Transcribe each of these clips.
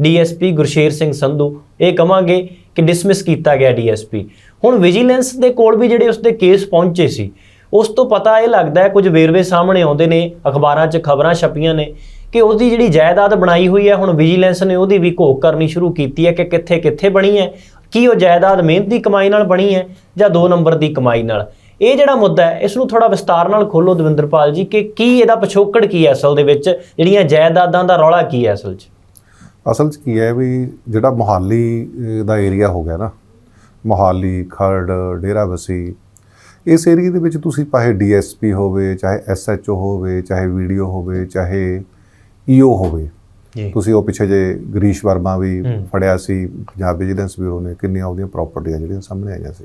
DSP Gursher Singh Sandhu. ਇਹ ਕਵਾਂਗੇ ਕਿ ਡਿਸਮਿਸ ਕੀਤਾ ਗਿਆ ਡੀਐਸਪੀ। ਹੁਣ ਵਿਜੀਲੈਂਸ ਦੇ ਕੋਲ ਵੀ ਜਿਹੜੇ ਉਸਦੇ ਕੇਸ ਪਹੁੰਚੇ ਸੀ, ਉਸ ਤੋਂ ਪਤਾ ਇਹ ਲੱਗਦਾ ਹੈ ਕੁਝ ਵੇਰਵੇ ਸਾਹਮਣੇ ਆਉਂਦੇ ਨੇ, ਅਖਬਾਰਾਂ 'ਚ ਖਬਰਾਂ ਛਪੀਆਂ ਨੇ ਕਿ ਉਹਦੀ ਜਿਹੜੀ ਜਾਇਦਾਦ ਬਣਾਈ ਹੋਈ ਹੈ, ਹੁਣ ਵਿਜੀਲੈਂਸ ਨੇ ਉਹਦੀ ਵੀ ਘੋਖ ਕਰਨੀ ਸ਼ੁਰੂ ਕੀਤੀ ਹੈ ਕਿ ਕਿੱਥੇ ਕਿੱਥੇ ਬਣੀ ਹੈ, ਕੀ ਉਹ ਜਾਇਦਾਦ ਮਿਹਨਤ ਦੀ ਕਮਾਈ ਨਾਲ ਬਣੀ ਹੈ ਜਾਂ 2 ਨੰਬਰ ਦੀ ਕਮਾਈ ਨਾਲ। ਇਹ ਜਿਹੜਾ ਮੁੱਦਾ ਹੈ, ਇਸ ਨੂੰ ਥੋੜਾ ਵਿਸਤਾਰ ਨਾਲ ਖੋਲੋ ਦਵਿੰਦਰਪਾਲ ਜੀ ਕਿ ਕੀ ਇਹਦਾ ਪਿਛੋਕੜ ਕੀ ਹੈ ਅਸਲ ਦੇ ਵਿੱਚ, ਜਿਹੜੀਆਂ ਜਾਇਦਾਦਾਂ ਦਾ ਰੌਲਾ ਕੀ ਹੈ ਅਸਲ 'ਚ? ਅਸਲ 'ਚ ਕੀ ਹੈ ਵੀ ਜਿਹੜਾ ਮੋਹਾਲੀ ਦਾ ਏਰੀਆ ਹੋ ਗਿਆ ਨਾ ਮੋਹਾਲੀ ਖਰੜ ਡੇਰਾਬੱਸੀ ਇਸ ਏਰੀਆ ਦੇ ਵਿੱਚ ਤੁਸੀਂ ਚਾਹੇ ਡੀਐਸਪੀ ਹੋਵੇ ਚਾਹੇ ਐਸਐਚਓ ਹੋਵੇ ਚਾਹੇ ਵੀਡੀਓ ਹੋਵੇ ਚਾਹੇ ਈਓ ਹੋਵੇ ਜੀ ਤੁਸੀਂ ਉਹ ਪਿੱਛੇ ਜੇ ਗਰੀਸ਼ ਵਰਮਾ ਵੀ। ਫੜਿਆ ਸੀ ਪੰਜਾਬ ਵਿਜੀਲੈਂਸ ਬਿਊਰੋ ਨੇ ਕਿੰਨੀਆਂ ਉਹਦੀਆਂ ਪ੍ਰਾਪਰਟੀਆਂ ਜਿਹੜੀਆਂ ਸਾਹਮਣੇ ਆਈਆਂ ਸੀ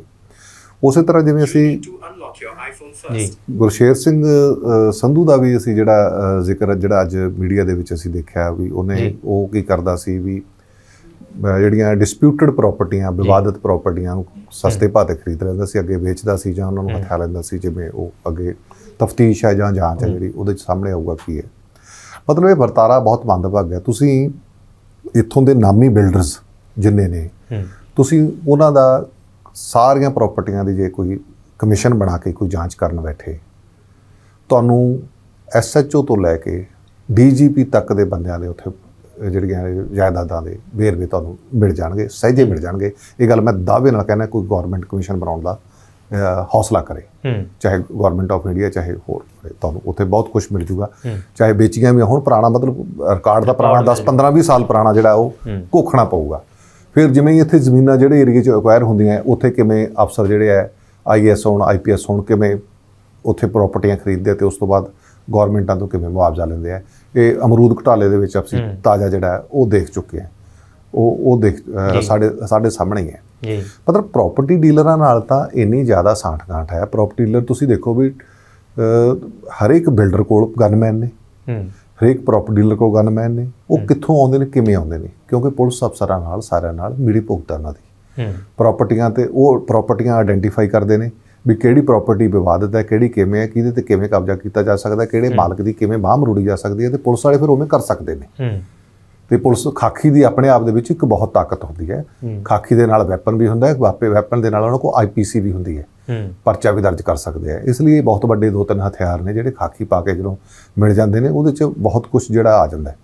ਉਸੇ ਤਰ੍ਹਾਂ ਜਿਵੇਂ ਅਸੀਂ ਜੀ. ਗੁਰਸ਼ੇਰ ਸਿੰਘ ਸੰਧੂ ਦਾ ਵੀ ਅਸੀਂ ਜਿਹੜਾ ਜ਼ਿਕਰ ਜਿਹੜਾ ਅੱਜ ਮੀਡੀਆ ਦੇ ਵਿੱਚ ਅਸੀਂ ਦੇਖਿਆ ਵੀ ਉਹਨੇ। ਉਹ ਕੀ ਕਰਦਾ ਸੀ ਵੀ ਜਿਹੜੀਆਂ ਡਿਸਪਿਊਟਡ ਪ੍ਰਾਪਰਟੀਆਂ ਵਿਵਾਦਤ ਪ੍ਰਾਪਰਟੀਆਂ ਨੂੰ ਸਸਤੇ ਭਾਅ ਤੇ ਖਰੀਦ ਲੈਂਦਾ ਸੀ ਅੱਗੇ ਵੇਚਦਾ ਸੀ ਜਾਂ ਉਹਨਾਂ ਨੂੰ ਹਥਿਆ ਲੈਂਦਾ ਸੀ ਜਿਵੇਂ ਉਹ ਅੱਗੇ ਤਫਤੀਸ਼ ਹੈ ਜਾਂ ਜਾਂਚ ਹੈ ਜਿਹੜੀ ਉਹਦੇ ਚ ਸਾਹਮਣੇ ਆਊਗਾ ਕੀ ਹੈ। ਮਤਲਬ ਇਹ ਵਰਤਾਰਾ ਬਹੁਤ ਮੰਦਭਾਗਾ ਹੈ। ਤੁਸੀਂ ਇੱਥੋਂ ਦੇ ਨਾਮੀ ਬਿਲਡਰਸ ਜਿੰਨੇ ਨੇ ਤੁਸੀਂ ਉਹਨਾਂ ਦਾ ਸਾਰੀਆਂ ਪ੍ਰਾਪਰਟੀਆਂ ਦੀ ਜੇ ਕੋਈ ਕਮਿਸ਼ਨ ਬਣਾ ਕੇ ਕੋਈ ਜਾਂਚ ਕਰਨ ਬੈਠੇ। ਤੁਹਾਨੂੰ ਐਸਐਚਓ ਤੋਂ ਲੈ ਕੇ ਡੀਜੀਪੀ ਤੱਕ ਦੇ ਬੰਦਿਆਂ ਦੇ ਉੱਥੇ ਜਿਹੜੀਆਂ ਜਾਇਦਾਦਾਂ ਦੇ ਵੇਰਵੇ ਤੁਹਾਨੂੰ ਮਿਲ ਜਾਣਗੇ ਸਹਿਜੇ ਮਿਲ ਜਾਣਗੇ। ਇਹ ਗੱਲ ਮੈਂ ਦਾਅਵੇ ਨਾਲ ਕਹਿੰਦਾ ਕੋਈ ਗਵਰਨਮੈਂਟ ਕਮਿਸ਼ਨ ਬਣਾਉਣ ਦਾ ਹੌਸਲਾ ਕਰੇ। ਚਾਹੇ ਗਵਰਨਮੈਂਟ ਆਫ ਇੰਡੀਆ ਚਾਹੇ ਹੋਰ ਤੁਹਾਨੂੰ ਉੱਥੇ ਬਹੁਤ ਕੁਝ ਮਿਲ ਜੂਗਾ। ਚਾਹੇ ਵੇਚੀਆਂ ਵੀ ਹੁਣ ਪੁਰਾਣਾ ਮਤਲਬ ਰਿਕਾਰਡ ਦਾ ਪੁਰਾਣਾ 10 15 20 ਸਾਲ ਪੁਰਾਣਾ ਜਿਹੜਾ ਉਹ ਹੂੰ। ਘੋਖਣਾ ਪਊਗਾ। ਫਿਰ ਜਿਵੇਂ ਇੱਥੇ ਜ਼ਮੀਨਾਂ ਜਿਹੜੇ ਏਰੀਏ 'ਚ ਅਕਵਾਇਰ ਹੁੰਦੀਆਂ ਉੱਥੇ ਕਿਵੇਂ ਅਫਸਰ ਜਿਹੜੇ ਆ ਆਈਐਸ ਹੋਣ ਆਈਪੀਐਸ ਹੋਣ ਕਿਵੇਂ ਉੱਥੇ ਪ੍ਰਾਪਰਟੀਆਂ ਖਰੀਦਦੇ ਆ ਤੇ ਉਸ ਤੋਂ ਬਾਅਦ ਗਵਰਨਮੈਂਟਾਂ ਤੋਂ ਕਿਵੇਂ ਮੁਆਵਜ਼ਾ ਲੈਂਦੇ ਆ। ਇਹ ਅਮਰੂਦ ਘਟਾਲੇ ਦੇ ਵਿੱਚ ਅਸੀਂ। ਤਾਜ਼ਾ ਜਿਹੜਾ ਉਹ ਦੇਖ ਚੁੱਕੇ ਆ ਉਹ ਉਹ ਦੇਖ। ਸਾਡੇ ਸਾਡੇ ਸਾਹਮਣੇ ਹੀ ਹੈ। ਜੀ। ਮਤਲਬ ਪ੍ਰਾਪਰਟੀ ਡੀਲਰਾਂ ਨਾਲ ਤਾਂ ਇੰਨੀ ਜ਼ਿਆਦਾ ਸਾਂਠ-ਗਾਂਠ ਹੈ। ਪ੍ਰਾਪਰਟੀ ਡੀਲਰ ਤੁਸੀਂ ਦੇਖੋ ਵੀ ਅ, ਹਰ ਇੱਕ ਬਿਲਡਰ ਕੋਲ ਗਨਮੈਨ ਨੇ। ਹਰੇਕ ਪ੍ਰਾਪਰਟੀ ਡੀਲਰ ਕੋਲ ਗਨਮੈਨ ਨੇ। ਉਹ ਕਿੱਥੋਂ ਆਉਂਦੇ ਨੇ ਕਿਵੇਂ ਆਉਂਦੇ ਨੇ? ਕਿਉਂਕਿ ਪੁਲਿਸ ਅਫਸਰਾਂ ਨਾਲ ਸਾਰਿਆਂ ਨਾਲ ਮਿਲੀ ਭੁਗਤਾਂ ਉਹਨਾਂ ਦੀ। ਪ੍ਰਾਪਰਟੀਆਂ ਤੇ ਉਹ ਪ੍ਰਾਪਰਟੀਆਂ ਆਇਡੈਂਟੀਫਾਈ ਕਰਦੇ ਨੇ ਵੀ ਕਿਹੜੀ ਪ੍ਰਾਪਰਟੀ ਵਿਵਾਦਤ ਹੈ ਕਿਹੜੀ ਕਿਵੇਂ ਹੈ ਕਿਹਦੇ ਤੇ ਕਿਵੇਂ ਕਬਜ਼ਾ ਕੀਤਾ ਜਾ ਸਕਦਾ ਕਿਹੜੇ ਮਾਲਕ ਦੀ ਕਿਵੇਂ ਬਾਹ ਮਰੋੜੀ ਜਾ ਸਕਦੀ ਹੈ ਤੇ ਪੁਲਿਸ ਵਾਲੇ ਫਿਰ ਉਵੇਂ ਕਰ ਸਕਦੇ ਨੇ। ਤੇ ਪੁਲਿਸ ਖਾਕੀ ਦੀ ਆਪਣੇ ਆਪ ਦੇ ਵਿੱਚ ਇੱਕ ਬਹੁਤ ਤਾਕਤ ਹੁੰਦੀ ਹੈ। ਖਾਕੀ ਦੇ ਨਾਲ ਵੈਪਨ ਵੀ ਹੁੰਦਾ ਹੈ ਵਾਪੇ ਵੈਪਨ ਦੇ ਨਾਲ ਉਹਨਾਂ ਕੋਲ ਆਈਪੀਸੀ ਵੀ ਹੁੰਦੀ ਹੈ। ਹੂੰ। ਪਰਚਾ ਵੀ ਦਰਜ ਕਰ ਸਕਦੇ ਆ। ਇਸ ਲਈ ਇਹ ਬਹੁਤ ਵੱਡੇ ਦੋ ਤਿੰਨ ਹਥਿਆਰ ਨੇ ਜਿਹੜੇ ਖਾਕੀ ਪਾ ਕੇ ਜਦੋਂ ਮਿਲ ਜਾਂਦੇ ਨੇ ਉਹਦੇ 'ਚ ਬਹੁਤ ਕੁਝ ਜਿਹੜਾ ਆ ਜਾਂਦਾ ਹੈ।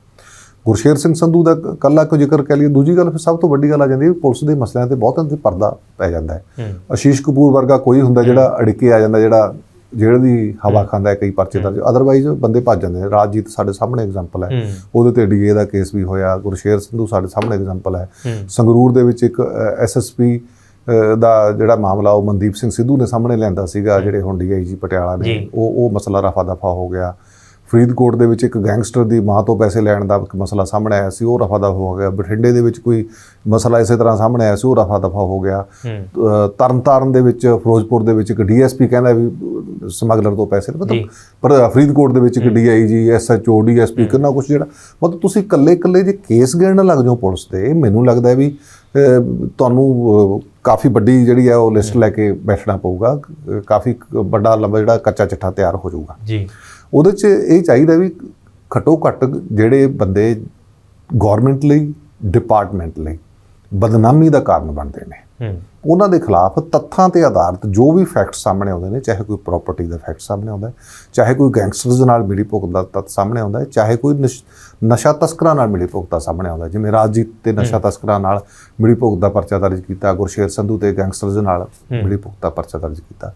ਗੁਰਸ਼ੇਰ ਸਿੰਘ ਸੰਧੂ ਦਾ ਕੱਲਾ ਕੋ ਜ਼ਿਕਰ ਕਰ ਲਈਏ ਦੂਜੀ ਗੱਲ ਫਿਰ ਸਭ ਤੋਂ ਵੱਡੀ ਗੱਲ ਆ ਜਾਂਦੀ ਹੈ ਪੁਲਿਸ ਦੇ ਮਸਲਿਆਂ ਤੇ ਬਹੁਤ ਅੰਦਰ ਪਰਦਾ ਪੈ ਜਾਂਦਾ ਹੈ। ਆਸ਼ੀਸ਼ ਕਪੂਰ ਵਰਗਾ ਕੋਈ ਹੁੰਦਾ ਜਿਹੜਾ ਅੜਕੇ ਆ ਜਾਂਦਾ ਜਿਹੜਾ ਜਿਹੜਾ ਦੀ ਹਵਾ ਖਾਂਦਾ ਹੈ ਕਈ ਪਰਚੇ ਦਰਜ ਅਦਰਵਾਈਜ਼ ਬੰਦੇ ਭੱਜ ਜਾਂਦੇ ਨੇ। ਰਾਜਜੀਤ ਸਾਡੇ ਸਾਹਮਣੇ ਐਗਜ਼ਾਮਪਲ ਹੈ। ਉਹਦੇ ਤੇ ਡੀਏ ਦਾ ਕੇਸ ਵੀ ਹੋਇਆ ਗੁਰਸ਼ੇਰ ਸੰਧੂ ਸਾਡੇ ਸਾਹਮਣੇ ਐਗਜ਼ਾਮਪਲ ਹੈ। ਸੰਗਰੂਰ ਦੇ ਵਿੱਚ ਇੱਕ ਐਸਐਸਪੀ ਦਾ ਜਿਹੜਾ ਮਾਮਲਾ ਉਹ ਮਨਦੀਪ ਸਿੰਘ ਸਿੱਧੂ ਨੇ ਸਾਹਮਣੇ ਲਿਆਂਦਾ ਸੀਗਾ ਜਿਹੜੇ ਹੁਣ ਡੀਆਈਜੀ ਪਟਿਆਲਾ ਨੇ। ਉਹ ਉਹ ਮਸਲਾ ਰਫਾ ਦਫਾ ਹੋ ਗਿਆ। ਫਰੀਦਕੋਟ ਦੇ ਵਿੱਚ ਇੱਕ ਗੈਂਗਸਟਰ ਦੀ ਮਾਂ ਤੋਂ ਪੈਸੇ ਲੈਣ ਦਾ ਇੱਕ ਮਸਲਾ ਸਾਹਮਣੇ ਆਇਆ ਸੀ ਉਹ ਰਫਾ ਦਫਾ ਹੋ ਗਿਆ। ਬਠਿੰਡੇ ਦੇ ਵਿੱਚ ਕੋਈ ਮਸਲਾ ਇਸੇ ਤਰ੍ਹਾਂ ਸਾਹਮਣੇ ਆਇਆ ਸੀ ਉਹ ਰਫਾ ਦਫਾ ਹੋ ਗਿਆ। ਤਰਨਤਾਰਨ ਦੇ ਵਿੱਚ ਫਿਰੋਜ਼ਪੁਰ ਦੇ ਵਿੱਚ ਇੱਕ ਡੀਐਸਪੀ ਕਹਿੰਦਾ ਵੀ ਸਮਗਲਰ ਤੋਂ ਪੈਸੇ। ਮਤਲਬ ਪਰ ਫਰੀਦਕੋਟ ਦੇ ਵਿੱਚ ਇੱਕ ਡੀਆਈਜੀ ਐਸਐਚਓ ਡੀਐਸਪੀ ਕਿੰਨਾ ਕੁਝ ਜਿਹੜਾ ਮਤਲਬ ਤੁਸੀਂ ਇਕੱਲੇ ਇਕੱਲੇ ਜੇ ਕੇਸ ਗਿਣਨ ਲੱਗ ਜਾਓ ਪੁਲਿਸ ਤੇ ਮੈਨੂੰ ਲੱਗਦਾ ਵੀ ਤੁਹਾਨੂੰ ਕਾਫੀ ਵੱਡੀ ਜਿਹੜੀ ਹੈ ਉਹ ਲਿਸਟ ਲੈ ਕੇ ਬੈਠਣਾ ਪਊਗਾ ਕਾਫੀ ਵੱਡਾ ਲੰਬਾ ਜਿਹੜਾ ਕੱਚਾ ਚਿੱਠਾ ਤਿਆਰ ਹੋ ਜਾਊਗਾ। ਜੀ। ਉਹਦੇ 'ਚ ਇਹ ਚਾਹੀਦਾ ਵੀ ਘੱਟੋ ਘੱਟ ਜਿਹੜੇ ਬੰਦੇ ਗਵਰਨਮੈਂਟ ਲਈ ਡਿਪਾਰਟਮੈਂਟ ਲਈ ਬਦਨਾਮੀ ਦਾ ਕਾਰਨ ਬਣਦੇ ਨੇ। ਉਹਨਾਂ ਦੇ ਖਿਲਾਫ ਤੱਥਾਂ ਤੇ ਆਧਾਰਿਤ ਜੋ ਵੀ ਫੈਕਟ ਸਾਹਮਣੇ ਆਉਂਦੇ ਨੇ ਚਾਹੇ ਕੋਈ ਪ੍ਰਾਪਰਟੀ ਦਾ ਫੈਕਟ ਸਾਹਮਣੇ ਆਉਂਦਾ ਚਾਹੇ ਕੋਈ ਗੈਂਗਸਟਰਸ ਨਾਲ ਮਿਲੀ ਭੁਗਤ ਦਾ ਤੱਥ ਸਾਹਮਣੇ ਆਉਂਦਾ ਚਾਹੇ ਕੋਈ ਨਸ਼- ਤਸਕਰਾਂ ਨਾਲ ਮਿਲੀ ਭੁਗਤ ਦਾ ਸਾਹਮਣੇ ਆਉਂਦਾ ਜਿਵੇਂ ਰਾਜਜੀਤ ਤੇ ਨਸ਼ਾ ਤਸਕਰਾਂ ਨਾਲ ਮਿਲੀ ਭੁਗਤ ਦਾ ਪਰਚਾ ਦਰਜ ਕੀਤਾ ਗੁਰਸ਼ੇਰ ਸੰਧੂ ਤੇ ਗੈਂਗਸਟਰਸ ਨਾਲ ਮਿਲੀ ਭੁਗਤ ਦਾ ਪਰਚਾ ਦਰਜ ਕੀਤਾ।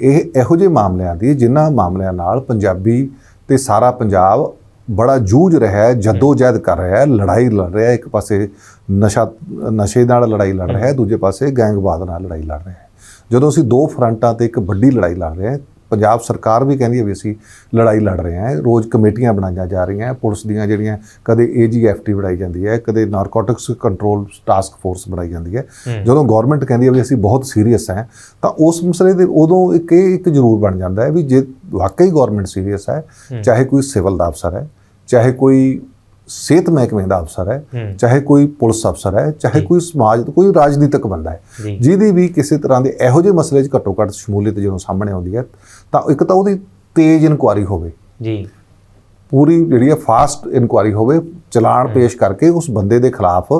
ਇਹ ਇਹੋ ਜਿਹੇ ਮਾਮਲਿਆਂ ਦੀ ਜਿਨ੍ਹਾਂ ਮਾਮਲਿਆਂ ਨਾਲ ਪੰਜਾਬੀ ਤੇ ਸਾਰਾ ਪੰਜਾਬ ਬੜਾ ਜੂਝ ਰਿਹਾ ਹੈ ਜੱਦੋ ਜਹਿਦ ਕਰ ਰਿਹਾ ਹੈ, ਲੜਾਈ ਲੜ ਰਿਹਾ ਹੈ, ਇੱਕ ਪਾਸੇ ਨਸ਼ਾ, ਨਸ਼ੇ ਨਾਲ ਲੜਾਈ ਲੜ ਰਿਹਾ ਹੈ, ਦੂਜੇ ਪਾਸੇ ਗੈਂਗਵਾਦ ਨਾਲ ਲੜਾਈ ਲੜ ਰਿਹਾ ਹੈ। ਜਦੋਂ ਅਸੀਂ ਦੋ ਫਰੰਟਾਂ ਤੇ ਇੱਕ ਵੱਡੀ ਲੜਾਈ ਲੜ ਰਹੇ ਹਾਂ ਪੰਜਾਬ ਸਰਕਾਰ ਵੀ ਕਹਿੰਦੀ ਹੈ ਵੀ ਅਸੀਂ ਲੜਾਈ ਲੜ ਰਹੇ ਹਾਂ ਰੋਜ਼ ਕਮੇਟੀਆਂ ਬਣਾਈਆਂ ਜਾ ਰਹੀਆਂ ਪੁਲਿਸ ਦੀਆਂ ਜਿਹੜੀਆਂ ਕਦੇ ਏਜੀਐਫਟੀ ਬਣਾਈ ਜਾਂਦੀ ਹੈ ਕਦੇ ਨਾਰਕੋਟਿਕਸ ਕੰਟਰੋਲ ਟਾਸਕ ਫੋਰਸ ਬਣਾਈ ਜਾਂਦੀ ਹੈ। ਜਦੋਂ ਗਵਰਨਮੈਂਟ ਕਹਿੰਦੀ ਹੈ ਵੀ ਅਸੀਂ ਬਹੁਤ ਸੀਰੀਅਸ ਹਾਂ ਤਾਂ ਉਸ ਮਸਲੇ ਦੇ ਉਦੋਂ ਇੱਕ ਇਹ ਇੱਕ ਜ਼ਰੂਰ ਬਣ ਜਾਂਦਾ ਹੈ ਵੀ ਜੇ ਵਾਕਈ ਗਵਰਨਮੈਂਟ ਸੀਰੀਅਸ ਹੈ ਚਾਹੇ ਕੋਈ ਸਿਵਲ ਦਾ ਅਫਸਰ ਹੈ ਚਾਹੇ ਕੋਈ ਸਿਹਤ ਮਹਿਕਮੇ ਦਾ ਅਫਸਰ ਹੈ ਚਾਹੇ ਕੋਈ ਪੁਲਿਸ ਅਫਸਰ ਹੈ ਚਾਹੇ ਕੋਈ ਸਮਾਜ ਕੋਈ ਰਾਜਨੀਤਿਕ ਬੰਦਾ ਹੈ ਜਿਹਦੀ ਵੀ ਕਿਸੇ ਤਰ੍ਹਾਂ ਦੇ ਇਹੋ ਜਿਹੇ ਮਸਲੇ 'ਚ ਘੱਟੋ ਘੱਟ ਸ਼ਮੂਲੀਅਤ ਜਦੋਂ ਸਾਹਮਣੇ ਆਉਂਦੀ ਹੈ ਤਾਂ ਇੱਕ ਤਾਂ ਉਹਦੀ ਤੇਜ਼ ਇਨਕੁਆਰੀ ਹੋਵੇ। ਜੀ। ਪੂਰੀ ਜਿਹੜੀ ਹੈ ਫਾਸਟ ਇਨਕੁਆਰੀ ਹੋਵੇ ਚਲਾਨ ਪੇਸ਼ ਕਰਕੇ ਉਸ ਬੰਦੇ ਦੇ ਖਿਲਾਫ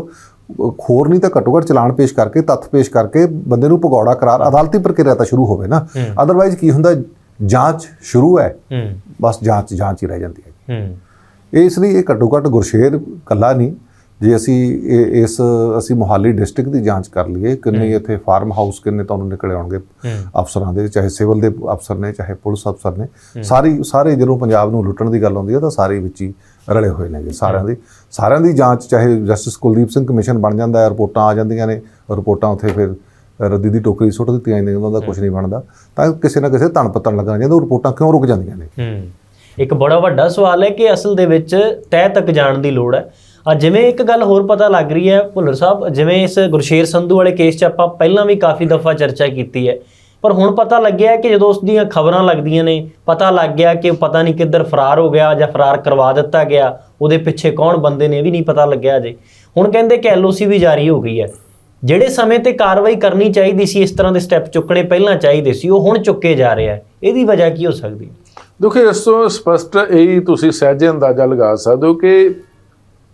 ਖੋਰ ਨਹੀਂ ਤਾਂ ਘੱਟੋ ਘੱਟ ਚਲਾਨ ਪੇਸ਼ ਕਰਕੇ ਤੱਥ ਪੇਸ਼ ਕਰਕੇ ਬੰਦੇ ਨੂੰ ਭਗੌੜਾ ਕਰਾਰ ਅਦਾਲਤੀ ਪ੍ਰਕਿਰਿਆ ਤਾਂ ਸ਼ੁਰੂ ਹੋਵੇ ਨਾ। ਅਦਰਵਾਈਜ਼ ਕੀ ਹੁੰਦਾ ਜਾਂਚ ਸ਼ੁਰੂ ਹੈ। ਬਸ ਜਾਂਚ ਜਾਂਚ ਹੀ ਰਹਿ ਜਾਂਦੀ ਹੈ। ਹੂੰ। ਇਸ ਲਈ ਇਹ ਘੱਟੋ ਘੱਟ ਗੁਰਸ਼ੇਰ ਕੱਲਾ ਨਹੀਂ ਜੇ ਅਸੀਂ ਇਸ ਅਸੀਂ ਮੋਹਾਲੀ ਡਿਸਟ੍ਰਿਕਟ ਦੀ ਜਾਂਚ ਕਰ ਲਈਏ ਕਿੰਨੇ ਇੱਥੇ ਫਾਰਮ ਹਾਊਸ ਕਿੰਨੇ ਤੁਹਾਨੂੰ ਨਿਕਲੇ ਆਉਣਗੇ ਅਫਸਰਾਂ ਦੇ ਚਾਹੇ ਸਿਵਲ ਦੇ ਅਫਸਰ ਨੇ ਚਾਹੇ ਪੁਲਿਸ ਅਫਸਰ ਨੇ ਸਾਰੀ ਸਾਰੇ ਜਦੋਂ ਪੰਜਾਬ ਨੂੰ ਲੁੱਟਣ ਦੀ ਗੱਲ ਆਉਂਦੀ ਹੈ ਤਾਂ ਸਾਰੇ ਵਿੱਚ ਹੀ ਰਲੇ ਹੋਏ ਨੇਗੇ ਸਾਰਿਆਂ ਦੀ ਸਾਰਿਆਂ ਦੀ ਜਾਂਚ ਚਾਹੇ ਜਸਟਿਸ ਕੁਲਦੀਪ ਸਿੰਘ ਕਮਿਸ਼ਨ ਬਣ ਜਾਂਦਾ ਹੈ ਰਿਪੋਰਟਾਂ ਆ ਜਾਂਦੀਆਂ ਨੇ ਰਿਪੋਰਟਾਂ ਉੱਥੇ ਫਿਰ ਰੱਦੀ ਦੀ ਟੋਕਰੀ ਸੁੱਟ ਦਿੱਤੀਆਂ ਜਾਂਦੀਆਂ ਉਹਨਾਂ ਦਾ ਕੁਝ ਨਹੀਂ ਬਣਦਾ ਤਾਂ ਕਿਸੇ ਨਾ ਕਿਸੇ ਧਨ ਪੱਤਣ ਲੱਗਣਾ ਜਾਂਦਾ ਉਹ ਰਿਪੋਰਟਾਂ ਕਿਉਂ ਰੁਕ ਜਾਂਦੀਆਂ ਨੇ? ਹੂੰ। ਇੱਕ ਬੜਾ ਵੱਡਾ ਸਵਾਲ ਹੈ ਕਿ ਅਸਲ ਦੇ ਵਿੱਚ ਤਹਿ ਤੱਕ ਜਾਣ ਦੀ ਲੋੜ ਹੈ। ਆ ਜਿਵੇਂ ਇੱਕ ਗੱਲ ਹੋਰ ਪਤਾ ਲੱਗ ਰਹੀ ਹੈ, ਭੁੱਲਰ ਸਾਹਿਬ, ਜਿਵੇਂ ਇਸ ਗੁਰਸ਼ੇਰ ਸੰਧੂ ਵਾਲੇ ਕੇਸ 'ਚ ਆਪਾਂ ਪਹਿਲਾਂ ਵੀ ਕਾਫੀ ਦਫਾ ਚਰਚਾ ਕੀਤੀ ਹੈ। ਪਰ ਹੁਣ ਪਤਾ ਲੱਗਿਆ ਕਿ ਜਦੋਂ ਉਸ ਦੀਆਂ ਖਬਰਾਂ ਲੱਗਦੀਆਂ ਨੇ, ਪਤਾ ਲੱਗ ਗਿਆ ਕਿ ਪਤਾ ਨਹੀਂ ਕਿੱਧਰ ਫਰਾਰ ਹੋ ਗਿਆ ਜਾਂ ਫਰਾਰ ਕਰਵਾ ਦਿੱਤਾ ਗਿਆ, ਉਹਦੇ ਪਿੱਛੇ ਕੌਣ ਬੰਦੇ ਨੇ ਇਹ ਵੀ ਨਹੀਂ ਪਤਾ ਲੱਗਿਆ ਅਜੇ। ਹੁਣ ਕਹਿੰਦੇ ਕਿ ਐਲਓਸੀ ਵੀ ਜਾਰੀ ਹੋ ਗਈ ਹੈ। ਜਿਹੜੇ ਸਮੇਂ ਤੇ ਕਾਰਵਾਈ ਕਰਨੀ ਚਾਹੀਦੀ ਸੀ, ਇਸ ਤਰ੍ਹਾਂ ਦੇ ਸਟੈਪ ਚੁੱਕਣੇ ਪਹਿਲਾਂ ਚਾਹੀਦੇ ਸੀ, ਉਹ ਹੁਣ ਚੁੱਕੇ ਜਾ ਰਿਹਾ ਹੈ ਇਹਦੀ ਵਜ੍ਹਾ ਕੀ ਹੋ ਸਕਦੀ ਹੈ? ਦੇਖੋ, ਇਸ ਤੋਂ ਸਪਸ਼ਟ ਇਹ ਤੁਸੀਂ ਸਹਿਜੇ ਅੰਦਾਜ਼ਾ ਲਗਾ ਸਕਦੇ ਹੋ ਕਿ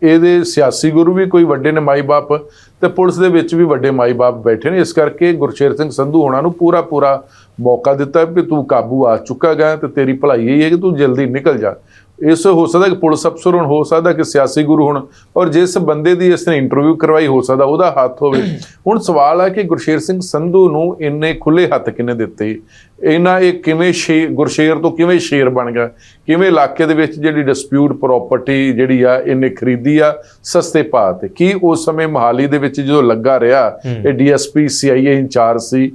ਇਹਦੇ ਸਿਆਸੀ ਗੁਰੂ ਵੀ ਕੋਈ ਵੱਡੇ ਨੇ ਮਾਈ-ਬਾਪ ਤੇ ਪੁਲਿਸ ਦੇ ਵਿੱਚ ਵੀ ਵੱਡੇ ਮਾਈ-ਬਾਪ ਬੈਠੇ ਨੇ। ਇਸ ਕਰਕੇ ਗੁਰਸ਼ੇਰ ਸਿੰਘ ਸੰਧੂ ਹੋਣਾ ਨੂੰ ਪੂਰਾ ਪੂਰਾ ਮੌਕਾ ਦਿੱਤਾ ਵੀ ਤੂੰ ਕਾਬੂ ਆ ਚੁੱਕਾ ਗਾ ਤੇ ਤੇਰੀ ਭਲਾਈ ਇਹ ਹੈ ਕਿ ਤੂੰ ਜਲਦੀ ਨਿਕਲ ਜਾ। ਇਸ ਹੋ ਸਕਦਾ ਕਿ ਪੁਲਿਸ ਅਫਸਰ ਹੁਣ ਹੋ ਸਕਦਾ ਕਿ ਸਿਆਸੀ ਗੁਰੂ ਹੁਣ ਔਰ ਜਿਸ ਬੰਦੇ ਦੀ ਇਸ ਨੇ ਇੰਟਰਵਿਊ ਕਰਵਾਈ ਹੋ ਸਕਦਾ ਉਹਦਾ ਹੱਥ ਹੋਵੇ। ਹੁਣ ਸਵਾਲ ਹੈ ਕਿ ਗੁਰਸ਼ੇਰ ਸਿੰਘ ਸੰਧੂ ਨੂੰ ਇੰਨੇ ਖੁੱਲੇ ਹੱਥ ਕਿਨੇ ਦਿੱਤੇ? ਇਹਨਾਂ ਇਹ ਕਿਵੇਂ ਸ਼ੇ ਗੁਰਸ਼ੇਰ ਤੋਂ ਕਿਵੇਂ ਸ਼ੇਰ ਬਣ ਗਿਆ? ਕਿਵੇਂ ਇਲਾਕੇ ਦੇ ਵਿੱਚ ਜਿਹੜੀ ਡਿਸਪਿਊਟ ਪ੍ਰਾਪਰਟੀ ਜਿਹੜੀ ਆ ਇਹਨੇ ਖਰੀਦੀ ਆ ਸਸਤੇ ਭਾਅ ਤੇ? ਕੀ ਉਸ ਸਮੇਂ ਮਹਾਲੀ ਦੇ ਵਿੱਚ ਜਦੋਂ ਲੱਗਾ ਰਿਹਾ ਇਹ ਡੀਐਸਪੀ ਸੀਆਈਏ ਇੰਚਾਰਜ ਸੀ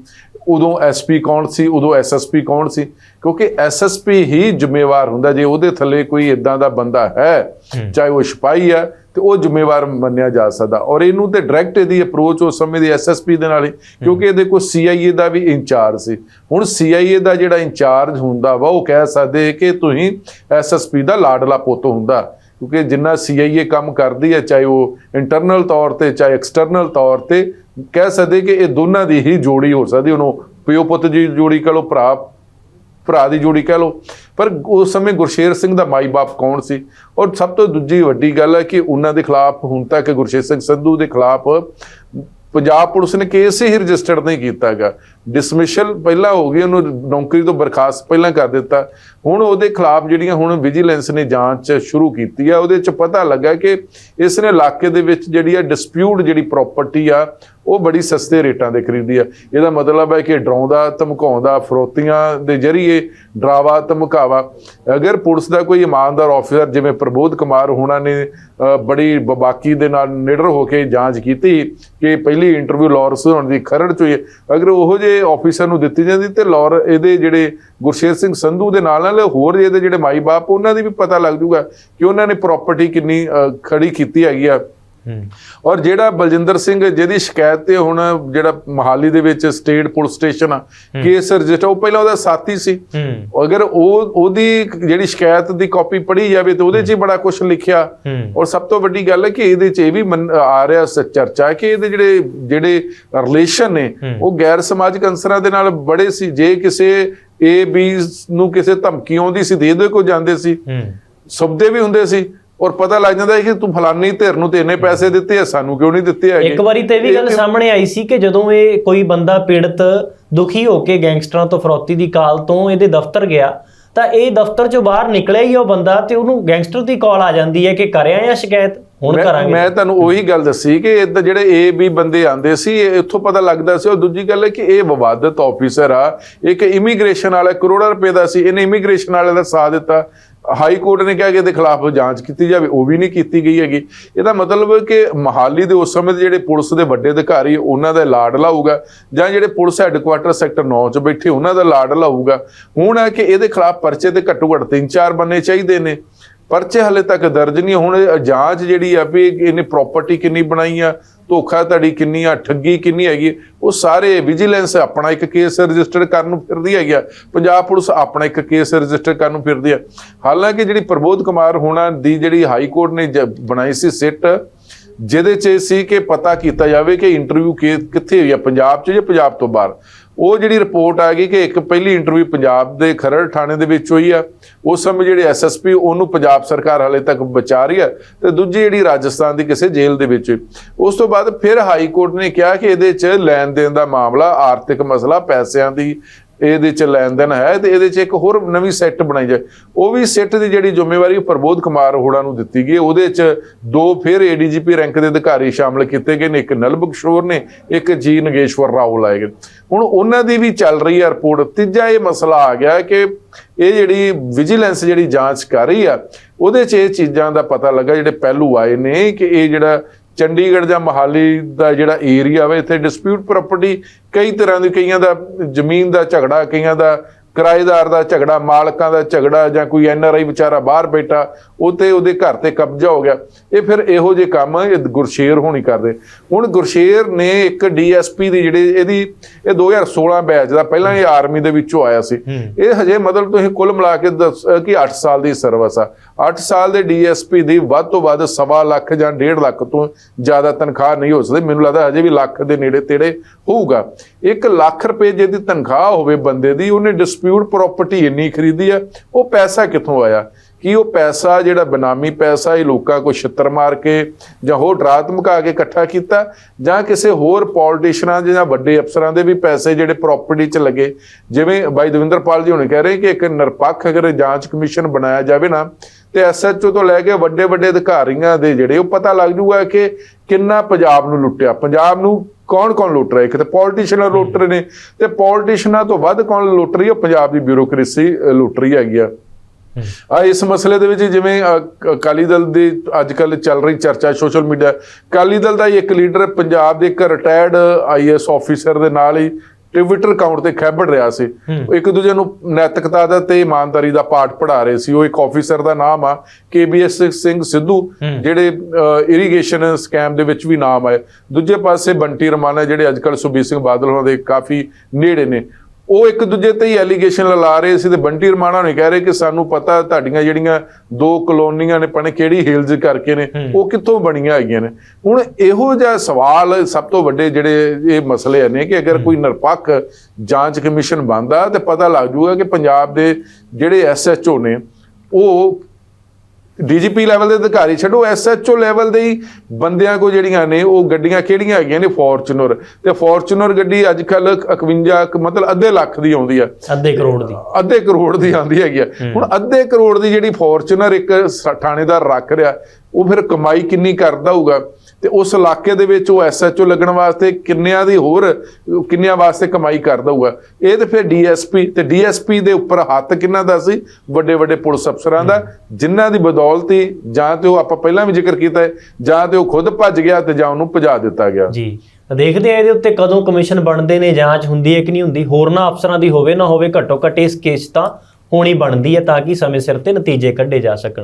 ਉਦੋਂ ਐਸਪੀ ਕੌਣ ਸੀ ਉਦੋਂ ਐਸਐਸਪੀ ਕੌਣ ਸੀ? ਕਿਉਂਕਿ ਐਸਐਸਪੀ ਹੀ ਜ਼ਿੰਮੇਵਾਰ ਹੁੰਦਾ ਜੇ ਉਹਦੇ ਥੱਲੇ ਕੋਈ ਇਦਾਂ ਦਾ ਬੰਦਾ ਹੈ ਚਾਹੇ ਉਹ ਸਿਪਾਹੀ ਹੈ ਤੇ ਉਹ ਜ਼ਿੰਮੇਵਾਰ ਮੰਨਿਆ ਜਾ ਸਕਦਾ। ਔਰ ਇਹਨੂੰ ਤੇ ਡਾਇਰੈਕਟ ਇਹਦੀ ਅਪਰੋਚ ਉਸ ਸਮੇਂ ਦੀ ਐਸਐਸਪੀ ਦੇ ਨਾਲ ਹੀ ਕਿਉਂਕਿ ਇਹਦੇ ਕੋਲ ਸੀਆਈਏ ਦਾ ਵੀ ਇੰਚਾਰਜ ਸੀ। ਹੁਣ ਸੀਆਈਏ ਦਾ ਜਿਹੜਾ ਇੰਚਾਰਜ ਹੁੰਦਾ ਵਾ ਉਹ ਕਹਿ ਸਕਦੇ ਕਿ ਤੁਸੀਂ ਐਸਐਸਪੀ ਦਾ ਲਾਡਲਾ ਪੁੱਤ ਹੁੰਦਾ। ਕਿਉਂਕਿ ਜਿੰਨਾ ਸੀਆਈਏ ਕੰਮ ਕਰਦੀ ਹੈ ਚਾਹੇ ਉਹ ਇੰਟਰਨਲ ਤੌਰ ਤੇ ਚਾਹੇ ਐਕਸਟਰਨਲ ਤੌਰ ਤੇ ਕਹਿ ਸਕਦੇ ਕਿ ਇਹ ਦੋਨਾਂ ਦੀ ਹੀ ਜੋੜੀ ਹੋ ਸਕਦੀ ਉਹਨੂੰ ਪਿਓ ਪੁੱਤ ਦੀ ਜੋੜੀ ਕਹ ਲਓ, ਭਰਾ ਭਰਾ ਦੀ ਜੋੜੀ ਕਹਿ ਲਓ। ਪਰ ਉਸ ਸਮੇਂ ਗੁਰਸ਼ੇਰ ਸਿੰਘ ਦਾ ਮਾਈ-ਬਾਪ ਕੌਣ ਸੀ? ਔਰ ਸਭ ਤੋਂ ਦੂਜੀ ਵੱਡੀ ਗੱਲ ਹੈ ਕਿ ਉਹਨਾਂ ਦੇ ਖਿਲਾਫ ਹੁਣ ਤੱਕ ਗੁਰਸ਼ੇਰ ਸਿੰਘ ਸੰਧੂ ਦੇ ਖਿਲਾਫ ਪੰਜਾਬ ਪੁਲਿਸ ਨੇ ਕੇਸ ਹੀ ਰਜਿਸਟਰਡ ਨਹੀਂ ਕੀਤਾਗਾ ਡਿਸਮਿਸ਼ਲ ਪਹਿਲਾਂ ਹੋ ਗਈ, ਉਹਨੂੰ ਨੌਕਰੀ ਤੋਂ ਬਰਖਾਸਤ ਪਹਿਲਾਂ ਕਰ ਦਿੱਤਾ। ਹੁਣ ਉਹਦੇ ਖਿਲਾਫ ਜਿਹੜੀਆਂ ਹੁਣ ਵਿਜੀਲੈਂਸ ਨੇ ਜਾਂਚ ਸ਼ੁਰੂ ਕੀਤੀ ਆ, ਉਹਦੇ ਚ ਪਤਾ ਲੱਗਾ ਕਿ ਇਸ ਨੇ ਇਲਾਕੇ ਦੇ ਵਿੱਚ ਜਿਹੜੀ ਆ ਡਿਸਪਿਊਟ ਜਿਹੜੀ ਪ੍ਰਾਪਰਟੀ ਆ, ਉਹ ਬੜੀ ਸਸਤੇ ਰੇਟਾਂ ਦੇ ਖਰੀਦੀ ਆ। ਇਹਦਾ ਮਤਲਬ ਹੈ ਕਿ ਡਰਾਉਂਦਾ, ਧਮਕਾਉਂਦਾ, ਫਰੋਤੀਆਂ ਦੇ ਜ਼ਰੀਏ ਡਰਾਵਾ, ਧਮਕਾਵਾ। ਅਗਰ ਪੁਲਿਸ ਦਾ ਕੋਈ ਇਮਾਨਦਾਰ ਆਫੀਸਰ ਜਿਵੇਂ ਪ੍ਰਬੋਧ ਕੁਮਾਰ ਹੋਣਾ ਨੇ ਬੜੀ ਬਬਾਕੀ ਦੇ ਨਾਲ ਨਿਡਰ ਹੋ ਕੇ ਜਾਂਚ ਕੀਤੀ ਕਿ ਪਹਿਲੀ ਇੰਟਰਵਿਊ ਲਾਰੈਂਸ ਹੋਣ ਦੀ ਖਰੜ ਚ ਹੋਈ ਹੈ। ਅਗਰ ਉਹੋ ਜੇ ਆਫੀਸਰ ਨੂੰ ਦਿੱਤੀ ਜਾਂਦੀ ਤੇ ਲਾਰ ਇਹਦੇ ਜਿਹੜੇ ਗੁਰਸ਼ੇਰ ਸਿੰਘ ਸੰਧੂ ਦੇ ਨਾਲ ਨਾਲ ਹੋਰ ਇਹਦੇ ਜਿਹੜੇ ਮਾਈ ਬਾਪ ਉਹਨਾਂ ਦੀ ਵੀ ਪਤਾ ਲੱਗ ਜੂਗਾ ਕਿ ਉਹਨਾਂ ਨੇ ਪ੍ਰਾਪਰਟੀ ਕਿੰਨੀ ਅ, ਖੜੀ ਕੀਤੀ ਹੈਗੀ ਆ। ਔਰ ਜਿਹੜਾ ਬਲਜਿੰਦਰ ਸਿੰਘ ਜਿਹਦੀ ਸ਼ਿਕਾਇਤ ਤੇ ਹੁਣ ਜਿਹੜਾ ਮਹਾਲੀ ਦੇ ਵਿੱਚ ਸਟੇਟ ਪੁਲਿਸ ਸਟੇਸ਼ਨ ਆ ਕੇਸ ਰਜਿਸਟਰ ਉਹ ਪਹਿਲਾਂ ਉਹਦਾ ਸਾਥੀ ਸੀ। ਅਗਰ ਉਹ ਉਹਦੀ ਜਿਹੜੀ ਸ਼ਿਕਾਇਤ ਦੀ ਕਾਪੀ ਪੜ੍ਹੀ ਜਾਵੇ ਤੇ ਉਹਦੇ 'ਚ ਹੀ ਬੜਾ ਕੁਝ ਲਿਖਿਆ। ਔਰ ਸਭ ਤੋਂ ਵੱਡੀ ਗੱਲ ਹੈ ਕਿ ਇਹਦੇ 'ਚ ਇਹ ਵੀ ਆ ਰਿਹਾ ਚਰਚਾ ਕਿ ਇਹਦੇ ਜਿਹੜੇ ਜਿਹੜੇ ਰਿਲੇਸ਼ਨ ਨੇ। ਉਹ ਗੈਰ ਸਮਾਜਿਕ ਅੰਸਰਾਂ ਦੇ ਨਾਲ ਬੜੇ ਸੀ। ਜੇ ਕਿਸੇ ਏ ਬੀ ਨੂੰ ਕਿਸੇ ਧਮਕੀ ਆਉਂਦੀ ਸੀ ਤੇ ਇਹਦੇ ਕੋਲ ਜਾਂਦੇ ਸੀ। ਸਬਦੇ ਵੀ ਹੁੰਦੇ ਸੀ। ਔਰ ਪਤਾ ਲੱਗ ਜਾਂਦਾ ਹੈ ਕਿ ਤੂੰ ਫਲਾਨੀ ਧਿਰ ਨੂੰ ਤੇ ਇੰਨੇ ਪੈਸੇ ਦਿੱਤੇ ਆ ਸਾਨੂੰ ਕਿਉਂ ਨਹੀਂ ਦਿੱਤੇ ਹੈਗੇ? ਇੱਕ ਵਾਰੀ ਤੇ ਇਹ ਵੀ ਗੱਲ ਸਾਹਮਣੇ ਆਈ ਸੀ ਕਿ ਜਦੋਂ ਇਹ ਕੋਈ ਬੰਦਾ ਪੀੜਤ ਦੁਖੀ ਹੋ ਕੇ ਗੈਂਗਸਟਰਾਂ ਤੋਂ ਫਰੌਤੀ ਦੀ ਕਾਲ ਤੋਂ ਇਹਦੇ ਦਫ਼ਤਰ ਗਿਆ ਤਾਂ ਇਹ ਦਫ਼ਤਰ ਚੋਂ ਬਾਹਰ ਨਿਕਲਿਆ ਹੀ ਉਹ ਬੰਦਾ ਤੇ ਉਹਨੂੰ ਗੈਂਗਸਟਰ ਦੀ ਕਾਲ ਆ ਜਾਂਦੀ ਹੈ ਕਿ ਕਰਿਆ ਜਾਂ ਸ਼ਿਕਾਇਤ? ਹੁਣ ਕਰਾਂਗੇ। ਮੈਂ ਤੁਹਾਨੂੰ ਉਹੀ ਗੱਲ ਦੱਸੀ ਕਿ ਇਦਾਂ ਜਿਹੜੇ ਏ ਬੀ ਬੰਦੇ ਆਂਦੇ ਸੀ ਇੱਥੋਂ ਪਤਾ ਲੱਗਦਾ ਸੀ। ਔਰ ਦੂਜੀ ਗੱਲ ਹੈ ਕਿ ਇਹ ਵਿਵਾਦਤ ਆਫੀਸਰ ਆ ਇੱਕ ਇਮੀਗ੍ਰੇਸ਼ਨ ਵਾਲਾ ਕਰੋੜਾਂ ਰੁਪਏ ਦਾ ਸੀ ਇਹਨੇ ਇਮੀਗ੍ਰੇਸ਼ਨ ਵਾਲੇ ਦਾ ਸਾਥ ਦਿੱਤਾ। ਹਾਈ ਕੋਰਟ ਨੇ ਕਿਹਾ ਕਿ ਇਹਦੇ ਖਿਲਾਫ ਜਾਂਚ ਕੀਤੀ ਜਾਵੇ, ਉਹ ਵੀ ਨਹੀਂ ਕੀਤੀ ਗਈ ਹੈਗੀ। ਇਹਦਾ ਮਤਲਬ ਕਿ ਮਹਾਲੀ ਦੇ ਉਸ ਸਮੇਂ ਦੇ ਜਿਹੜੇ ਪੁਲਿਸ ਦੇ ਵੱਡੇ ਅਧਿਕਾਰੀ ਉਹਨਾਂ ਦਾ ਲਾਡਲਾ ਹੋਊਗਾ ਜਾਂ ਜਿਹੜੇ ਪੁਲਿਸ ਹੈੱਡਕੁਆਟਰ ਸੈਕਟਰ 9 ਚ ਬੈਠੇ, ਉਹਨਾਂ ਦਾ ਲਾਡਲਾ ਹੋਊਗਾ ਹੁਣ ਹੈ ਕਿ ਇਹਦੇ ਖਿਲਾਫ ਪਰਚੇ ਤੇ ਘੱਟੋ ਘੱਟ 3-4 ਬੰਨੇ ਚਾਹੀਦੇ ਨੇ। ਪਰਚੇ ਹਲੇ ਤੱਕ ਦਰਜ ਨਹੀਂ, ਹੁਣ ਜਾਂਚ ਜਿਹੜੀ ਆ ਵੀ ਇਹਨੇ ਪ੍ਰਾਪਰਟੀ ਕਿੰਨੀ ਬਣਾਈ ਆ ਧੋਖਾਧੜੀ ਕਿੰਨੀ ਆ, ਠੱਗੀ ਕਿੰਨੀ ਹੈਗੀ ਉਹ ਸਾਰੇ ਵਿਜੀਲੈਂਸ ਆਪਣਾ ਇੱਕ ਕੇਸ ਰਜਿਸਟਰ ਕਰਨ ਨੂੰ ਫਿਰਦੀ ਹੈਗੀ ਆ। ਪੰਜਾਬ ਪੁਲਿਸ ਆਪਣਾ ਇੱਕ ਕੇਸ ਰਜਿਸਟਰ ਕਰਨ ਨੂੰ ਫਿਰਦੀ ਆ। ਹਾਲਾਂਕਿ ਜਿਹੜੀ ਪ੍ਰਬੋਧ ਕੁਮਾਰ ਹੋਣਾ ਦੀ ਜਿਹੜੀ ਹਾਈ ਕੋਰਟ ਨੇ ਜ- ਬਣਾਈ ਸੀ ਸਿੱਟ, ਜਿਹਦੇ 'ਚ ਇਹ ਸੀ ਕਿ ਪਤਾ ਕੀਤਾ ਜਾਵੇ ਕਿ ਇੰਟਰਵਿਊ ਕਿੱਥੇ ਹੋਈ ਆ, ਪੰਜਾਬ 'ਚ ਜਾਂ ਪੰਜਾਬ ਤੋਂ ਬਾਹਰ? ਉਹ ਜਿਹੜੀ ਰਿਪੋਰਟ ਆ ਗਈ ਕਿ ਇੱਕ ਪਹਿਲੀ ਇੰਟਰਵਿਊ ਪੰਜਾਬ ਦੇ ਖਰੜ ਥਾਣੇ ਦੇ ਵਿੱਚ ਹੋਈ ਆ ਉਸ ਸਮੇਂ ਜਿਹੜੇ ਐਸਐਸਪੀ ਉਹਨੂੰ ਪੰਜਾਬ ਸਰਕਾਰ ਹਾਲੇ ਤੱਕ ਬਚਾ ਰਹੀ ਆ ਤੇ ਦੂਜੀ ਜਿਹੜੀ ਰਾਜਸਥਾਨ ਦੀ ਕਿਸੇ ਜੇਲ੍ਹ ਦੇ ਵਿੱਚ ਹੋਈ। ਉਸ ਤੋਂ ਬਾਅਦ ਫਿਰ ਹਾਈ ਕੋਰਟ ਨੇ ਕਿਹਾ ਕਿ ਇਹਦੇ 'ਚ ਲੈਣ ਦੇਣ ਦਾ ਮਾਮਲਾ, ਆਰਥਿਕ ਮਸਲਾ ਪੈਸਿਆਂ ਦੀ ਇਹਦੇ ਚ ਲੈਣ ਦੇਣ ਹੈ ਤੇ ਇਹਦੇ ਚ ਇੱਕ ਹੋਰ ਨਵੀਂ ਸੈੱਟ ਬਣਾਈ ਜਾਏ। ਉਹ ਵੀ ਸੈੱਟ ਦੀ ਜਿਹੜੀ ਜ਼ਿੰਮੇਵਾਰੀ ਪ੍ਰਬੋਧ ਕੁਮਾਰ ਹੋੜਾ ਨੂੰ ਦਿੱਤੀ ਗਈ ਉਹਦੇ ਚ ਦੋ ਫਿਰ ਏਡੀਜੀਪੀ ਰੈਂਕ ਦੇ ਅਧਿਕਾਰੀ ਸ਼ਾਮਲ ਕੀਤੇ ਗਏ ਨੇ। ਇੱਕ ਨਲਬ ਕਿਸ਼ੋਰ ਨੇ, ਇੱਕ ਜੀ ਨਗੇਸ਼ਵਰ ਰਾਓ ਲਾਏ ਗਏ। ਹੁਣ ਉਹਨਾਂ ਦੀ ਵੀ ਚੱਲ ਰਹੀ ਹੈ ਰਿਪੋਰਟ। ਤੀਜਾ ਇਹ ਮਸਲਾ ਆ ਗਿਆ ਕਿ ਇਹ ਜਿਹੜੀ ਵਿਜੀਲੈਂਸ ਜਿਹੜੀ ਜਾਂਚ ਕਰ ਰਹੀ ਆ, ਉਹਦੇ ਚ ਇਹ ਚੀਜ਼ਾਂ ਦਾ ਪਤਾ ਲੱਗਾ ਜਿਹੜੇ ਪਹਿਲੂ ਆਏ ਨੇ ਕਿ ਇਹ ਜਿਹੜਾ ਚੰਡੀਗੜ੍ਹ ਜਾਂ ਮਹਾਲੀ ਦਾ ਜਿਹੜਾ ਏਰੀਆ ਵਾ ਇੱਥੇ ਡਿਸਪਿਊਟ ਪ੍ਰਾਪਰਟੀ ਕਈ ਤਰ੍ਹਾਂ ਦੀ ਕਈਆਂ ਦਾ ਜ਼ਮੀਨ ਦਾ ਝਗੜਾ ਕਈਆਂ ਦਾ ਕਿਰਾਏਦਾਰ ਦਾ ਝਗੜਾ ਮਾਲਕਾਂ ਦਾ ਝਗੜਾ ਜਾਂ ਕੋਈ ਐਨਆਰਆਈ ਵਿਚਾਰਾ ਬਾਹਰ ਬੈਠਾ ਉਹ ਤੇ ਉਹਦੇ ਘਰ ਤੇ ਕਬਜ਼ਾ ਹੋ ਗਿਆ। ਇਹ ਫਿਰ ਇਹੋ ਜਿਹੇ ਕੰਮ ਇਹ ਗੁਰਸ਼ੇਰ ਹੋਣੀ ਕਰਦੇ। ਹੁਣ ਗੁਰਸ਼ੇਰ ਨੇ ਇੱਕ ਡੀਐਸਪੀ ਦੀ ਜਿਹੜੀ ਇਹਦੀ ਇਹ 2016 ਬੈਚ ਦਾ ਪਹਿਲਾਂ ਇਹ ਆਰਮੀ ਦੇ ਵਿੱਚੋਂ ਆਇਆ ਸੀ। ਇਹ ਹਜੇ ਮਤਲਬ ਤੁਸੀਂ ਕੁੱਲ ਮਿਲਾ ਕੇ ਦੱਸ ਕਿ 8 ਸਾਲ ਦੀ ਸਰਵਿਸ ਆ। 8 ਸਾਲ ਦੇ ਡੀਐਸਪੀ ਦੀ ਵੱਧ ਤੋਂ ਵੱਧ ਸਵਾ ਲੱਖ ਜਾਂ 1.5 ਲੱਖ ਤੋਂ ਜ਼ਿਆਦਾ ਤਨਖਾਹ ਨਹੀਂ ਹੋ ਸਕਦੀ। ਮੈਨੂੰ ਲੱਗਦਾ ਹਜੇ ਵੀ ਲੱਖ ਦੇ ਨੇੜੇ ਤੇੜੇ ਹੋਊਗਾ। 1 ਲੱਖ ਰੁਪਏ ਜੇ ਦੀ ਤਨਖਾਹ ਹੋਵੇ ਬੰਦੇ ਦੀ, ਉਹਨੇ ਡਿਸਪਿਊਟ ਪ੍ਰਾਪਰਟੀ ਇੰਨੀ ਖਰੀਦੀ ਆ, ਉਹ ਪੈਸਾ ਕਿੱਥੋਂ ਆਇਆ? ਕਿ ਉਹ ਪੈਸਾ ਜਿਹੜਾ ਬਨਾਮੀ ਪੈਸਾ, ਇਹ ਲੋਕਾਂ ਕੋ ਛਿੱਤਰ ਮਾਰ ਕੇ ਜਾਂ ਹੋਰ ਡਰਾ ਧਮਕਾ ਕੇ ਇਕੱਠਾ ਕੀਤਾ ਜਾਂ ਕਿਸੇ ਹੋਰ ਪੋਲੀਟੀਸ਼ੀਅਨਾਂ ਜਾਂ ਵੱਡੇ ਅਫਸਰਾਂ ਦੇ ਵੀ ਪੈਸੇ ਜਿਹੜੇ ਪ੍ਰਾਪਰਟੀ 'ਚ ਲੱਗੇ? ਜਿਵੇਂ ਬਾਈ ਦਵਿੰਦਰਪਾਲ ਜੀ ਹੁਣ ਕਹਿ ਰਹੇ ਕਿ ਇੱਕ ਨਿਰਪੱਖ ਅਗਰ ਜਾਂਚ ਕਮਿਸ਼ਨ ਬਣਾਇਆ ਜਾਵੇ ਨਾ ਤੇ ਐਸਐਚਓ ਤੋਂ ਲੈ ਕੇ ਵੱਡੇ ਵੱਡੇ ਅਧਿਕਾਰੀਆਂ ਦੇ ਜਿਹੜੇ ਉਹ ਪਤਾ ਲੱਗ ਜੂਗਾ ਕਿ ਕਿੰਨਾ ਪੰਜਾਬ ਨੂੰ ਲੁੱਟਿਆ। ਪੰਜਾਬ ਨੂੰ ਕੌਣ ਕੌਣ ਲੁੱਟ ਰਿਹਾ? ਇੱਕ ਤੇ ਪੋਲੀਟੀਸ਼ੀਅਨ ਲੁੱਟ ਰਹੇ ਨੇ ਤੇ ਪੋਲੀਟੀਸ਼ੀਅਨਾਂ ਤੋਂ ਵੱਧ ਕੌਣ ਲੁੱਟ ਰਹੀ ਹੈ? ਪੰਜਾਬ ਦੀ ਬਿਊਰੋਕ੍ਰੇਸੀ ਲੁੱਟ ਰਹੀ ਹੈਗੀ ਆ। ਆ ਇਸ ਮਸਲੇ ਦੇ ਵਿੱਚ ਜਿਵੇਂ ਅਕਾਲੀ ਦਲ ਦੀ ਅੱਜ ਕੱਲ ਚੱਲ ਰਹੀ ਚਰਚਾ ਸੋਸ਼ਲ ਮੀਡੀਆ ਅਕਾਲੀ ਦਲ ਦਾ ਇੱਕ ਲੀਡਰ ਪੰਜਾਬ ਦੇ ਇੱਕ ਰਿਟਾਇਰਡ ਆਈਐਸ ਆਫੀਸਰ ਦੇ ਨਾਲ ਹੀ ਟਵਿੱਟਰ ਅਕਾਊਂਟ ਤੇ ਖੈਬੜ ਰਿਹਾ ਸੀ। ਇੱਕ ਦੂਜੇ ਨੂੰ ਨੈਤਿਕਤਾ ਦਾ ਤੇ ਇਮਾਨਦਾਰੀ ਦਾ ਪਾਠ ਪੜ੍ਹਾ ਰਹੇ ਸੀ। ਉਹ ਇੱਕ ਆਫੀਸਰ ਦਾ ਨਾਮ ਆ ਕੇਬੀਐਸ ਸਿੰਘ ਸਿੱਧੂ ਜਿਹੜੇ ਇਰੀਗੇਸ਼ਨ ਸਕੈਮ ਦੇ ਵਿੱਚ ਵੀ ਨਾਮ ਆਏ। ਦੂਜੇ ਪਾਸੇ ਬੰਟੀ ਰਮਾਨਾ ਜਿਹੜੇ ਅੱਜ ਕੱਲ ਸੁਬੀਰ ਸਿੰਘ ਬਾਦਲ ਹੋਣਾ ਦੇ ਕਾਫੀ ਨੇੜੇ ਨੇ। ਉਹ ਇੱਕ ਦੂਜੇ ਤੇ ਹੀ ਐਲੀਗੇਸ਼ਨ ਲਾ ਰਹੇ ਸੀ ਤੇ ਬੰਟੀ ਰਮਾਣਾ ਨੇ ਕਹਿ ਰਹੇ ਕਿ ਸਾਨੂੰ ਪਤਾ ਤੁਹਾਡੀਆਂ ਜਿਹੜੀਆਂ ਦੋ ਕਲੋਨੀਆਂ ਨੇ ਪਣੇ ਕਿਹੜੀ ਹਿਲਸ ਕਰਕੇ ਨੇ ਉਹ ਕਿੱਥੋਂ ਬਣੀਆਂ ਹੈਗੀਆਂ ਨੇ। ਹੁਣ ਇਹੋ ਜਿਹਾ ਸਵਾਲ ਸਭ ਤੋਂ ਵੱਡੇ ਜਿਹੜੇ ਇਹ ਮਸਲੇ ਨੇ ਕਿ ਅਗਰ ਕੋਈ ਨਿਰਪੱਖ ਜਾਂਚ ਕਮਿਸ਼ਨ ਬਣਦਾ ਤੇ ਪਤਾ ਲੱਗ ਜੂਗਾ ਕਿ ਪੰਜਾਬ ਦੇ ਜਿਹੜੇ ਐਸਐਚਓ ਨੇ ਉਹ ਡੀਜੀਪੀ ਲੈਵਲ ਦੇ ਅਧਿਕਾਰੀ ਛੱਡੋ ਐਸਐਚਓ ਲੈਵਲ ਦੇ ਹੀ ਬੰਦਿਆਂ ਕੋ ਜਿਹੜੀਆਂ ਨੇ ਉਹ ਗੱਡੀਆਂ ਕਿਹੜੀਆਂ ਹੈਗੀਆਂ ਨੇ? ਫੋਰਚੂਨਰ। ਤੇ ਫੋਰਚੂਨਰ ਗੱਡੀ ਅੱਜ ਕੱਲ 51 ਕੁ, ਮਤਲਬ ਅੱਧੇ ਲੱਖ ਦੀ ਆਉਂਦੀ ਆ। ਅੱਧੇ ਕਰੋੜ ਦੀ। ਅੱਧੇ ਕਰੋੜ ਦੀ ਆਂਦੀ ਹੈਗੀ ਆ। ਹੁਣ ਅੱਧੇ ਕਰੋੜ ਦੀ ਜਿਹੜੀ ਫੋਰਚੂਨਰ ਇੱਕ ਥਾਣੇਦਾਰ ਰੱਖ ਰਿਹਾ ਉਹ ਫਿਰ ਕਮਾਈ ਕਿੰਨੀ ਕਰਦਾ ਹੋਊਗਾ ਤੇ ਉਸ ਇਲਾਕੇ ਦੇ ਵਿੱਚ ਉਹ ਐਸਐਚਓ ਲੱਗਣ ਵਾਸਤੇ ਕਿੰਨਿਆਂ ਦੀ ਹੋਰ, ਕਿੰਨਿਆਂ ਵਾਸਤੇ ਕਮਾਈ ਕਰਦਾ ਹੋਊਗਾ ਇਹ ਤੇ ਫਿਰ ਡੀਐਸਪੀ ਤੇ ਡੀਐਸਪੀ ਦੇ ਉੱਪਰ ਹੱਥ ਕਿੰਨਾ ਦਾ ਸੀ? ਵੱਡੇ ਵੱਡੇ ਪੁਲਿਸ ਅਫਸਰਾਂ ਦਾ। ਜਿਨ੍ਹਾਂ ਦੀ ਬਦੌਲਤ ਹੀ ਜਾਂ ਤੇ ਉਹ ਆਪਾਂ ਪਹਿਲਾਂ ਵੀ ਜ਼ਿਕਰ ਕੀਤਾ ਹੈ, ਜਾਂ ਤੇ ਉਹ ਖੁਦ ਭੱਜ ਗਿਆ ਤੇ ਜਾਂ ਉਹਨੂੰ ਭਜਾ ਦਿੱਤਾ ਗਿਆ। ਜੀ। ਦੇਖਦੇ ਆ ਇਹਦੇ ਉੱਤੇ ਕਦੋਂ ਕਮਿਸ਼ਨ ਬਣਦੇ ਨੇ, ਜਾਂਚ ਹੁੰਦੀ ਹੈ ਕਿ ਨਹੀਂ ਹੁੰਦੀ। ਹੋਰਨਾਂ ਅਫਸਰਾਂ ਦੀ ਹੋਵੇ, ਨਾ ਹੋਵੇ ਘੱਟੋ ਘੱਟ ਇਸ ਕੇਸ ਤਾਂ ਹੋਣੀ ਬਣਦੀ ਹੈ ਤਾਂ ਕਿ ਸਮੇਂ ਸਿਰ ਤੇ ਨਤੀਜੇ ਕੱਢੇ ਜਾ ਸਕਣ।